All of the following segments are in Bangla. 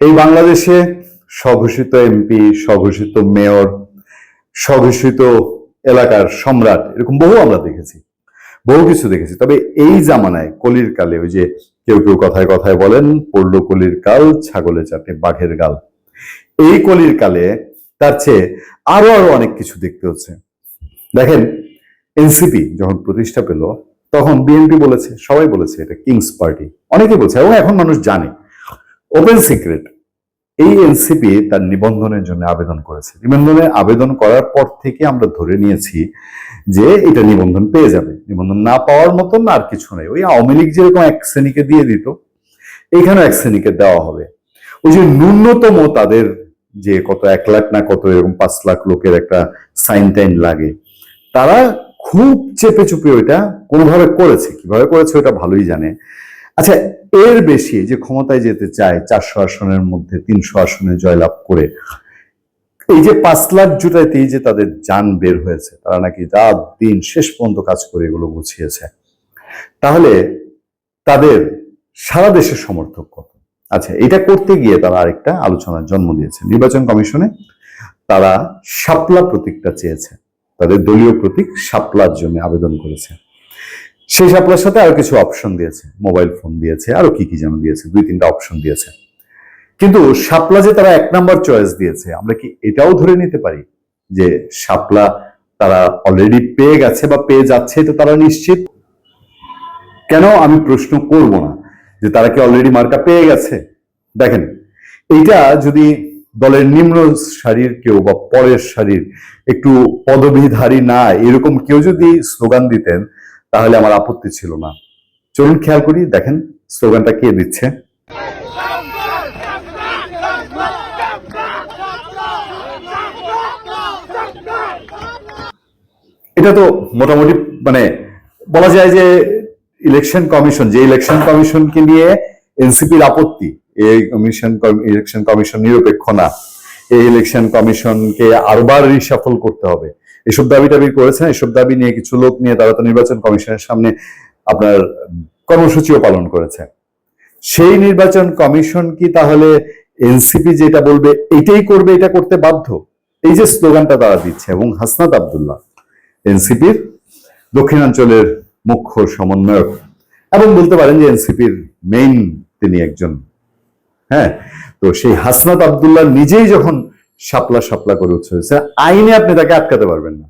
এই বাংলাদেশে স্বঘোষিত এমপি, স্বঘোষিত মেয়র, স্বঘোষিত এলাকার সম্রাট, এরকম বহু আমরা দেখেছি, বহু কিছু দেখেছি। তবে এই জামানায় কলির কালে ওই যে কেউ কেউ কথায় কথায় বলেন, পড়ল কলির কাল, ছাগলে চাটে বাঘের গাল। এই কলির কালে তার চেয়ে আরও আরও অনেক কিছু দেখতে হচ্ছে। দেখেন, এনসিপি যখন প্রতিষ্ঠা পেল, তখন বিএনপি বলেছে, সবাই বলেছে এটা কিংস পার্টি। অনেকে বলছে, এবং এখন মানুষ জানে। ওপেন সিক্রেট এই এনসিপি তার নিবন্ধনের জন্য আবেদন করেছে। নিবন্ধনে আবেদন করার পর থেকে আমরা ধরে নিয়েছি যে এটা নিবন্ধন পেয়ে যাবে। নিবন্ধন না পাওয়ার মতন আর কিছু নেই। ওই আওয়ামী লীগ যেরকম এক শ্রেণীকে দিয়ে দিত, এখানেও এক শ্রেণীকে দেওয়া হবে। ওই যে ন্যূনতম তাদের যে কত এক লাখ না কত এরকম পাঁচ লাখ লোকের একটা সাইন টাইন লাগে, তারা খুব চেপে চুপে ওইটা কোনোভাবে করেছে। কীভাবে করেছে ওটা ভালোই জানে। আচ্ছা এর বেশি যে ক্ষমতায় যেতে চায় চারশো আসনের মধ্যে, তিনশো আসনে জয়লাভ করে, এই যে পাঁচ লাখ জুটাইতেই যে তাদের যান বের হয়েছে, তারা নাকি রাত দিন শেষ পর্যন্ত কাজ করে এগুলো গুছিয়েছে। তাহলে তাদের সারা দেশের সমর্থক কত? আচ্ছা এটা করতে গিয়ে তারা আরেকটা আলোচনার জন্ম দিয়েছে। নির্বাচন কমিশনে তারা শাপলা প্রতীকটা চেয়েছে। তাদের দলীয় প্রতীক শাপলার জন্য আবেদন করেছে। সেই শাপলার সাথে আরও কিছু অপশন দিয়েছে মোবাইল ফোন দিয়েছে, আরও কি কি যেন দিয়েছে, দুই তিনটা অপশন দিয়েছে। কিন্তু শাপলা যে তারা এক নাম্বার চয়েস দিয়েছে, আমরা কি এটাও ধরে নিতে পারি যে শাপলা তারা অলরেডি পেয়ে গেছে বা পেয়ে যাচ্ছে এটা তারা নিশ্চিত? কেন? আমি প্রশ্ন করব না যে তারা কি অলরেডি মার্কা পেয়ে গেছে? দেখেন, এইটা যদি দলের নিম্ন সারির কেউ বা পরের সারির একটু পদবিধারী না, এরকম কেউ যদি স্লোগান দিতেন তাহলে আমার আপত্তি ছিল না। চলুন খেয়াল করি, দেখেন, স্লোগানটা কে দিচ্ছে। এটা তো মোটামুটি মানে বলা যায় যে ইলেকশন কমিশন যে ইলেকশন কমিশনকে নিয়ে এনসিপির আপত্তি, এই কমিশন ইলেকশন কমিশন নিরপেক্ষ না। এই ইলেকশন কমিশনকে আরবার রিসাফল করতে হবে। এসব দাবি টাবি করেছেন, এসব দাবি নিয়ে কিছু লোক নিয়ে তারা তো নির্বাচন কমিশনের সামনে আপনার কর্মসূচিও পালন করেছে। সেই নির্বাচন কমিশন কি তাহলে এনসিপি যেটা বলবে, এটাই করবে, এটা করতে বাধ্য? এই যে স্লোগানটা তারা দিচ্ছে, এবং হাসনাত আবদুল্লাহ, এনসিপির দক্ষিণাঞ্চলের মুখ্য সমন্বয়ক, এবং বলতে পারেন যে এনসিপির মেইন তিনি একজন। হ্যাঁ তো সেই হাসনাত আবদুল্লাহ নিজেই যখন সাপলা সাপলা করে উঠছে আইনে আপনি তাকে আটকাতে পারবেন না।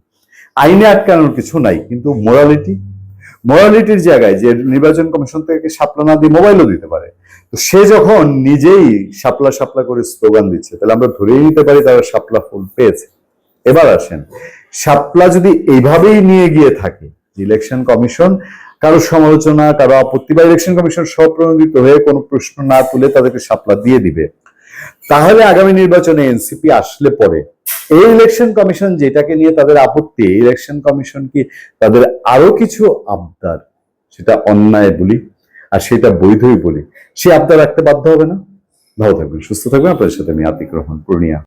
আইনে আটকানোর কিছু নাই, কিন্তু মোরালিটি মোরালিটির জায়গায় যে নির্বাচন কমিশন থেকে সাপলা না দিয়ে মোবাইলও দিতে পারে। তো সে যখন নিজেই সাপলা সাপলা করে স্লোগান দিচ্ছে, তাহলে আমরা ধরেই নিতে পারি তারা সাপলা ফুল পেয়েছে। এবার আসেন সাপলা যদি এইভাবেই নিয়ে গিয়ে থাকে ইলেকশন কমিশন, কারও সমালোচনা, কারও আপত্তি বা ইলেকশন কমিশন স্বপ্রণোদিত হয়ে কোনো প্রশ্ন না তুলে তাদেরকে সাপলা দিয়ে দিবে তাহলে আগামী নির্বাচনে এনসিপি আসলে পরে এই ইলেকশন কমিশন যেটাকে নিয়ে তাদের আপত্তি ইলেকশন কমিশন কি তাদের আরও কিছু আবদার? সেটা অন্যায় বলি আর সেটা বৈধই বলি। সে আবদার রাখতে বাধ্য হবে না। ভালো থাকবেন, সুস্থ থাকবেন। আপনাদের সাথে আমি আতিক রহমান, পূর্ণিয়া।